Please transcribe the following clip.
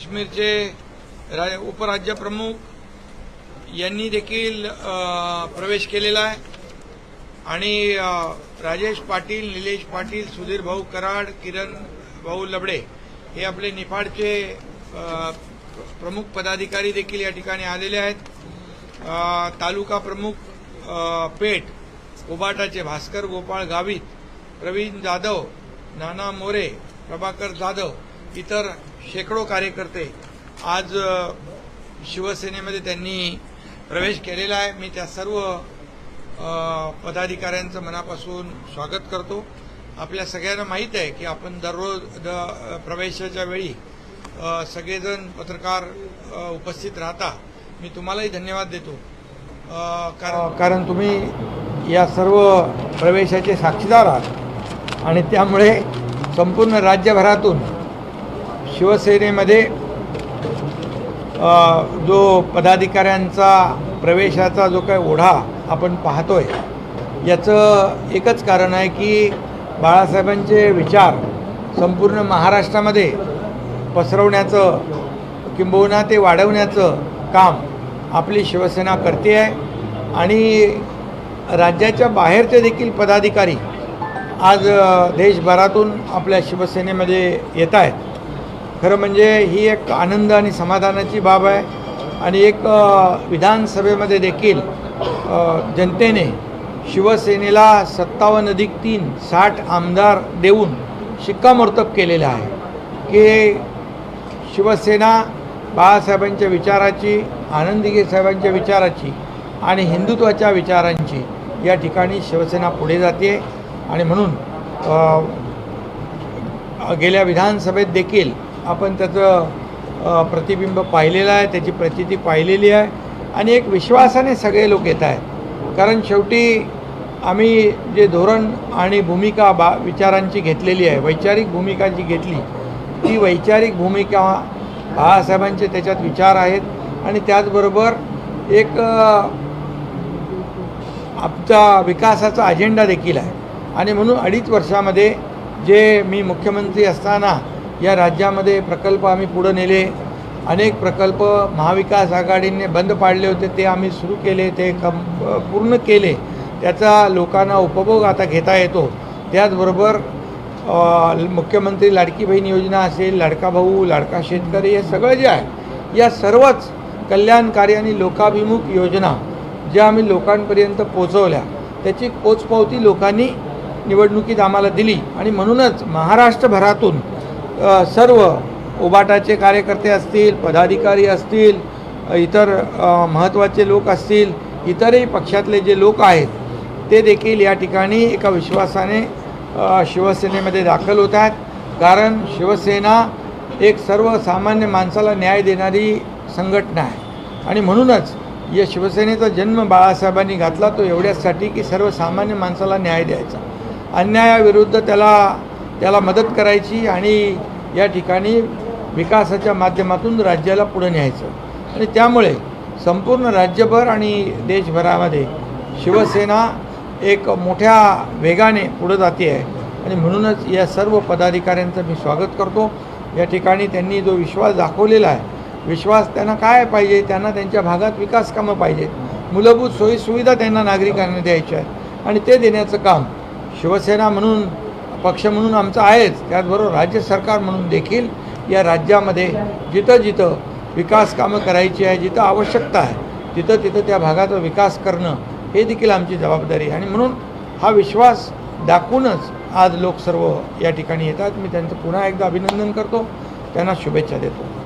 काश्मीरचे रा उपराज्यप्रमुख यांनी देखील प्रवेश केलेला आहे. आणि राजेश पाटील निलेश पाटील सुधीर भाऊ कराड किरण भाऊ लबडे हे आपले निफाडचे प्रमुख पदाधिकारी देखील या ठिकाणी आलेले आहेत. तालुका प्रमुख पेठ उबाटाचे भास्कर गोपाळ गावित प्रवीण जाधव नाना मोरे प्रभाकर जाधव इतर शेकडो कार्यकर्ते आज शिवसेनेमध्ये त्यांनी प्रवेश केलेला आहे. मी त्या सर्व पदाधिकाऱ्यांचं मनापासून स्वागत करतो. आपल्या सगळ्यांना माहीत आहे की आपण दररोज द प्रवेशाच्या वेळी सगळेजण पत्रकार उपस्थित राहता. मी तुम्हालाही धन्यवाद देतो. कारण कारण तुम्ही या सर्व प्रवेशाचे साक्षीदार आहात. आणि त्यामुळे संपूर्ण राज्यभरातून शिवसेनेमध्ये जो पदाधिकाऱ्यांचा प्रवेशाचा जो काही ओढा आपण पाहतोय याचं एकच कारण आहे की बाळासाहेबांचे विचार संपूर्ण महाराष्ट्रामध्ये पसरवण्याचं किंबहुना ते वाढवण्याचं काम आपली शिवसेना करते आहे. आणि राज्याच्या बाहेरचे देखील पदाधिकारी आज देशभरातून आपल्या शिवसेनेमध्ये येत आहेत. खरं म्हणजे ही एक आनंद आणि समाधानाची बाब आहे. आणि एक विधानसभेमध्ये देखील जनतेने शिवसेनेला सत्तावन्न अधिक तीन साठ आमदार देऊन शिक्कामोर्तब केलेलं आहे. की शिवसेना बाळासाहेबांच्या विचाराची आनंदीगे साहेबांच्या विचाराची आणि हिंदुत्वाच्या विचारांची या ठिकाणी शिवसेना पुढे जाते. आणि म्हणून गेल्या विधानसभेत देखील आपण त्याचं प्रतिबिंब पाहिलेलं आहे त्याची प्रचिती पाहिलेली आहे आणि एक विश्वासाने सगळे लोक येत आहेत. कारण शेवटी आम्ही जे धोरण आणि भूमिका बा विचारांची घेतलेली आहे वैचारिक भूमिका जी घेतली ती वैचारिक भूमिका बाळासाहेबांचे त्याच्यात विचार आहेत आणि त्याचबरोबर एक आमचा विकासाचा अजेंडा देखील आहे. आणि म्हणून अडीच वर्षामध्ये जे मी मुख्यमंत्री असताना या राज्यामध्ये प्रकल्प आम्ही पुढं नेले. अनेक प्रकल्प महाविकास आघाडीने बंद पाडले होते ते आम्ही सुरू केले ते कम पूर्ण केले. त्याचा लोकांना उपभोग आता घेता येतो. त्याचबरोबर मुख्यमंत्री लाडकी बहीण योजना असेल लाडका भाऊ लाडका शेतकरी हे सगळं जे आहे या सर्वच कल्याणकारी आणि लोकाभिमुख योजना ज्या आम्ही लोकांपर्यंत पोचवल्या त्याची पोचपावती लोकांनी निवडणुकीत आम्हाला दिली. आणि म्हणूनच महाराष्ट्रभरातून सर्व उबाटाचे कार्यकर्ते असतील पदाधिकारी असतील इतर महत्त्वाचे लोक असतील इतरही पक्षातले जे लोक आहेत ते देखील या ठिकाणी एका विश्वासाने शिवसेनेमध्ये दाखल होत आहेत कारण शिवसेना एक सर्वसामान्य माणसाला न्याय देणारी संघटना आहे. आणि म्हणूनच या शिवसेनेचा जन्म बाळासाहेबांनी घातला तो एवढ्यासाठी की सर्वसामान्य माणसाला न्याय द्यायचा. अन्यायाविरुद्ध त्याला त्याला मदत करायची आणि या ठिकाणी विकासाच्या माध्यमातून राज्याला पुढे न्यायचं. आणि त्यामुळे संपूर्ण राज्यभर आणि देशभरामध्ये शिवसेना एक मोठ्या वेगाने पुढं जाते आहे. आणि म्हणूनच या सर्व पदाधिकाऱ्यांचं मी स्वागत करतो. या ठिकाणी त्यांनी जो विश्वास दाखवलेला आहे विश्वास त्यांना काय पाहिजे त्यांना त्यांच्या भागात विकास कामं पाहिजेत. मूलभूत सोयीसुविधा त्यांना नागरिकांना द्यायच्या आहेत. आणि ते देण्याचं काम शिवसेना म्हणून पक्ष म्हणून आमचं आहेच. त्याचबरोबर राज्य सरकार म्हणून देखील या राज्यामध्ये जिथं जिथं विकास कामं करायची आहे जिथं आवश्यकता आहे तिथं तिथं त्या भागाचा विकास करणं हे देखील आमची जबाबदारी आहे. आणि म्हणून हा विश्वास दाखवूनच आज लोक सर्व या ठिकाणी येतात. मी त्यांचं पुन्हा एकदा अभिनंदन करतो. त्यांना शुभेच्छा देतो.